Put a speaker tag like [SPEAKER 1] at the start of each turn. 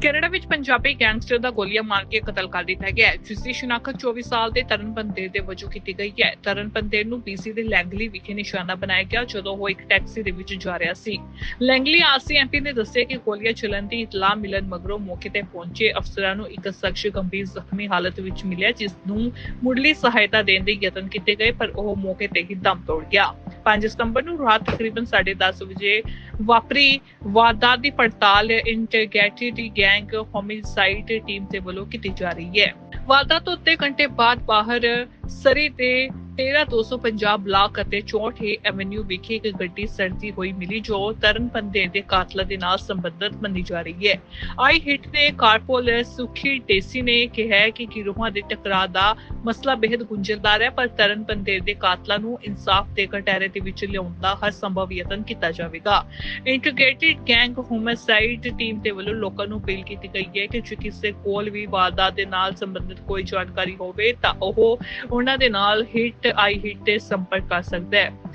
[SPEAKER 1] Canada ਵਿੱਚ Punjabi gangster ਦਾ ਗੋਲੀਆਂ ਮਾਰ ਕੇ ਕਤਲ ਕਰ ਦਿੱਤਾ ਗਿਆ ਜਿਸ ਦੀ ਸ਼ਨਾਖਤ 24 ਸਾਲ ਦੇ ਤਰਨ ਬੰਦੇ ਦੇ ਵਜੋਂ ਕੀਤੀ ਗਈ ਹੈ। ਤਰਨ ਬੰਦੇ ਨੂੰ BC ਦੇ ਲੈਂਗਲੀ ਵਿਖੇ ਨਿਸ਼ਾਨਾ ਬਣਾਇਆ ਗਿਆ, ਜਦੋਂ ਉਹ ਇੱਕ ਟੈਕਸੀ ਦੇ ਵਿੱਚ ਜਾ ਰਿਹਾ ਸੀ। ਲੈਂਗਲੀ ਆਰਸੀਐਮਪੀ ਨੇ ਦੱਸਿਆ ਕਿ ਗੋਲੀਆਂ ਚੱਲਣ ਦੀ ਇਤਲਾਹ ਮਿਲਣ ਮਗਰੋਂ ਮੌਕੇ ਤੇ ਪਹੁੰਚੇ ਅਫਸਰਾਂ ਨੂੰ ਇੱਕ ਸ਼ਖਸ ਗੰਭੀਰ ਜ਼ਖਮੀ ਹਾਲਤ ਵਿੱਚ ਮਿਲਿਆ, ਜਿਸ ਨੂੰ ਮੁੱਢਲੀ ਸਹਾਇਤਾ ਦੇਣ ਦੇ ਯਤਨ ਕੀਤੇ ਗਏ, ਪਰ ਉਹ ਮੌਕੇ ਤੇ ਹੀ ਦਮ ਤੋੜ ਗਿਆ। 5 ਸਤੰਬਰ ਨੂੰ ਰਾਤ ਤਕਰੀਬਨ 10:30 ਵਜੇ ਵਾਪਰੀ। ਵਾਰਦਾਤ ਦੀ ਪੜਤਾਲ ਇੰਟੀਗ੍ਰੇਟਿਡ ਗੈਂਗ ਹੋਮਿਸਾਈਡ ਟੀਮ ਦੇ ਵੱਲੋਂ ਕੀਤੀ ਜਾ ਰਹੀ ਹੈ। ਵਾਰਦਾਤ ਤੋਂ ਅੱਧੇ ਘੰਟੇ ਬਾਅਦ ਬਾਹਰ ਸਰੀ ਦੇ ਤੇ 13250 ਬਲਾਕ ਅਤੇ 64 ਐਵੇਨਿਊ ਵਿਖੇ ਇੱਕ ਗੱਡੀ ਸੜਦੀ ਹੋਈ ਮਿਲੀ, ਜੋ ਤਰਨ ਦੇ ਕਾਤਲਾਂ ਦੇ ਨਾਲ ਸੰਬੰਧਿਤ ਮੰਨੀ ਜਾ ਰਹੀ ਹੈ। ਆਈ ਹਿੱਟ ਦੇ ਕਾਰਪੋਲ ਸੁਖੀ ਟੇਸੀ ਨੇ ਕਿਹਾ ਕਿ ਗਿਰੋਹਾਂ ਦੇ ਟਕਰਾਅ ਦਾ ਮਸਲਾ ਬੇहद ਗੁੰਝਲਦਾਰ ਹੈ, ਪਰ ਤਰਨ ਦੇ ਕਾਤਲਾਂ ਨੂੰ ਇਨਸਾਫ ਦੇ ਕਟਹਿਰੇ ਦੇ ਵਿੱਚ ਲਿਆਉਣ ਦਾ ਹਰ ਸੰਭਵ ਯਤਨ ਕੀਤਾ ਜਾਵੇਗਾ। ਇੰਟੀਗ੍ਰੇਟਿਡ ਗੈਂਗ ਹੋਮਿਸਾਈਡ ਟੀਮ ਦੇ ਵੱਲੋਂ ਲੋਕਾਂ ਨੂੰ ਅਪੀਲ ਕੀਤੀ ਗਈ ਹੈ ਕਿ ਜੇ ਕਿਸੇ ਕੋਲ ਵੀ ਵਾਰਦਾਤ ਦੇ ਨਾਲ ਸੰਬੰਧਿਤ ਕੋਈ ਜਾਣਕਾਰੀ ਹੋਵੇ ਤਾਂ ਉਹ ਉਹਨਾਂ ਦੇ ਨਾਲ ਹਿੱਟ ਆਈ ਹਿੱਟ ਤੇ ਸੰਪਰਕ ਕਰ ਸਕਦਾ ਹੈ।